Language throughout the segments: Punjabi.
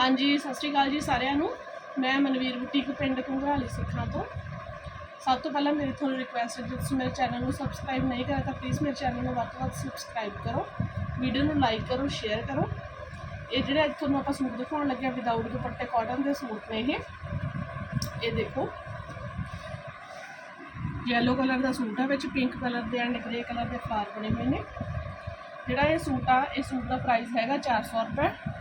ਹਾਂਜੀ, ਸਤਿ ਸ਼੍ਰੀ ਅਕਾਲ ਜੀ ਸਾਰਿਆਂ ਨੂੰ। ਮੈਂ ਮਨਵੀਰ ਬੁਟੀਕ ਪਿੰਡ ਘੁੰਗਰਾਲੀ ਸਿੱਖਾਂ ਤੋਂ। ਸਭ ਤੋਂ ਪਹਿਲਾਂ ਮੇਰੀ ਤੁਹਾਨੂੰ ਰਿਕੁਐਸਟ ਹੈ, ਜੇ ਤੁਸੀਂ ਮੇਰੇ ਚੈਨਲ ਨੂੰ ਸਬਸਕ੍ਰਾਈਬ ਨਹੀਂ ਕਰਿਆ ਤਾਂ ਪਲੀਜ਼ ਮੇਰੇ ਚੈਨਲ ਨੂੰ ਵੱਧ ਤੋਂ ਵੱਧ ਸਬਸਕ੍ਰਾਈਬ ਕਰੋ। ਵੀਡੀਓ ਨੂੰ ਲਾਈਕ ਕਰੋ ਸ਼ੇਅਰ ਕਰੋ। ਇਹ ਜਿਹੜਾ ਤੁਹਾਨੂੰ ਆਪਾਂ ਸੂਟ ਦਿਖਾਉਣ ਲੱਗਿਆ ਆ ਵਿਦਆਊਟ ਦੁਪੱਟੇ ਕਾਟਨ ਦੇ ਸੂਟ ਨੇ ਇਹ। ਇਹ ਦੇਖੋ। ਯੈਲੋ ਕਲਰ ਦਾ ਸੂਟ ਹੈ, ਵਿੱਚ ਪਿੰਕ ਕਲਰ ਦੇ ਐਂਡ ਗ੍ਰੇ ਕਲਰ ਦੇ ਫਲਾਰ ਬਣੇ ਹੋਏ ਨੇ। ਜਿਹੜਾ ਇਹ ਸੂਟ ਆ, ਇਹ ਸੂਟ ਦਾ ਪ੍ਰਾਈਸ ਹੈਗਾ 400 ਰੁਪਏ।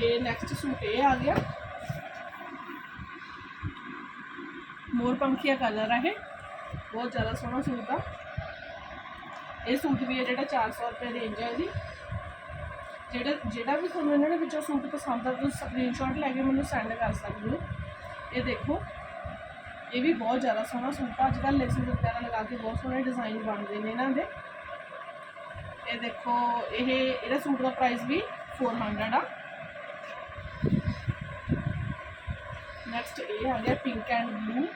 ਤੇ ਨੈਕਸਟ ਸੂਟ ਇਹ ਆ ਗਿਆ। ਮੋਰ ਪੰਖੀਆ ਕਲਰ ਹੈ ਇਹ। ਬਹੁਤ ਜ਼ਿਆਦਾ ਸੋਹਣਾ ਸੂਟ ਆ। ਇਹ ਸੂਟ ਵੀ ਹੈ ਜਿਹੜਾ 400 ਰੁਪਏ ਰੇਂਜ ਹੈ ਇਹਦੀ। ਜਿਹੜਾ ਜਿਹੜਾ ਵੀ ਤੁਹਾਨੂੰ ਇਹਨਾਂ ਦੇ ਵਿੱਚੋਂ ਸੂਟ ਪਸੰਦ ਆ, ਤੁਸੀਂ ਸਕਰੀਨਸ਼ਾਟ ਲੈ ਕੇ ਮੈਨੂੰ ਸੈਂਡ ਕਰ ਸਕਦੇ ਹੋ। ਇਹ ਦੇਖੋ, ਇਹ ਵੀ ਬਹੁਤ ਜ਼ਿਆਦਾ ਸੋਹਣਾ ਸੂਟ ਆ। ਅੱਜ ਕੱਲ੍ਹ ਲੇਸਿਸ ਵਗੈਰਾ ਲਗਾ ਕੇ ਬਹੁਤ ਸੋਹਣੇ ਡਿਜ਼ਾਈਨ ਬਣਦੇ ਨੇ ਇਹਨਾਂ ਦੇ। ਇਹ ਦੇਖੋ, ਇਹ, ਇਹਦਾ ਸੂਟ ਦਾ ਪ੍ਰਾਈਸ ਵੀ 400 ਆ। ਨੈਕਸਟ ਇਹ ਆ ਗਿਆ pink and blue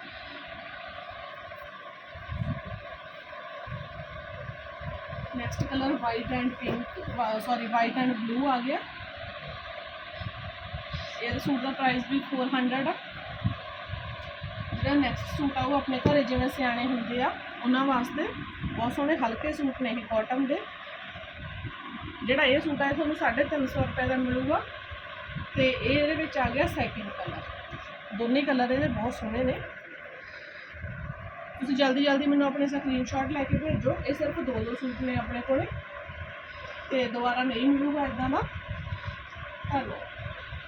next colour white and pink sorry white and blue ਆ ਗਿਆ ਇਹ ਸੂਟ ਦਾ ਪ੍ਰਾਈਸ ਵੀ 400 ਆ ਜਿਹੜਾ ਨੈਕਸਟ ਸੂਟ ਆ ਉਹ ਆਪਣੇ ਘਰੇ ਜਿਵੇਂ ਸਿਆਣੇ ਹੁੰਦੇ ਆ ਉਹਨਾਂ ਵਾਸਤੇ ਬਹੁਤ ਸੋਹਣੇ ਹਲਕੇ ਸੂਟ ਨੇ ਇਹ ਕਾਟਨ ਦੇ ਜਿਹੜਾ ਇਹ ਸੂਟ ਆ ਇਹ ਤੁਹਾਨੂੰ 350 ਰੁਪਏ ਦਾ ਮਿਲੂਗਾ ਤੇ ਇਹ ਇਹਦੇ ਵਿੱਚ ਆ ਗਿਆ ਸੈਕਿੰਡ ਕਲਰ ਦੋਨੇ ਕਲਰ ਇਹਦੇ ਬਹੁਤ ਸੋਹਣੇ ਨੇ ਤੁਸੀਂ ਜਲਦੀ ਜਲਦੀ ਮੈਨੂੰ ਆਪਣੇ ਸਕਰੀਨਸ਼ਾਟ ਲੈ ਕੇ ਭੇਜੋ ਇਹ ਸਿਰਫ ਦੋ ਦੋ ਸੂਟ ਨੇ ਆਪਣੇ ਕੋਲੇ ਤੇ ਦੁਬਾਰਾ ਨਹੀਂ ਮਿਲੂਗਾ ਇਦਾਂ ਦਾ ਧੰਨਵਾਦ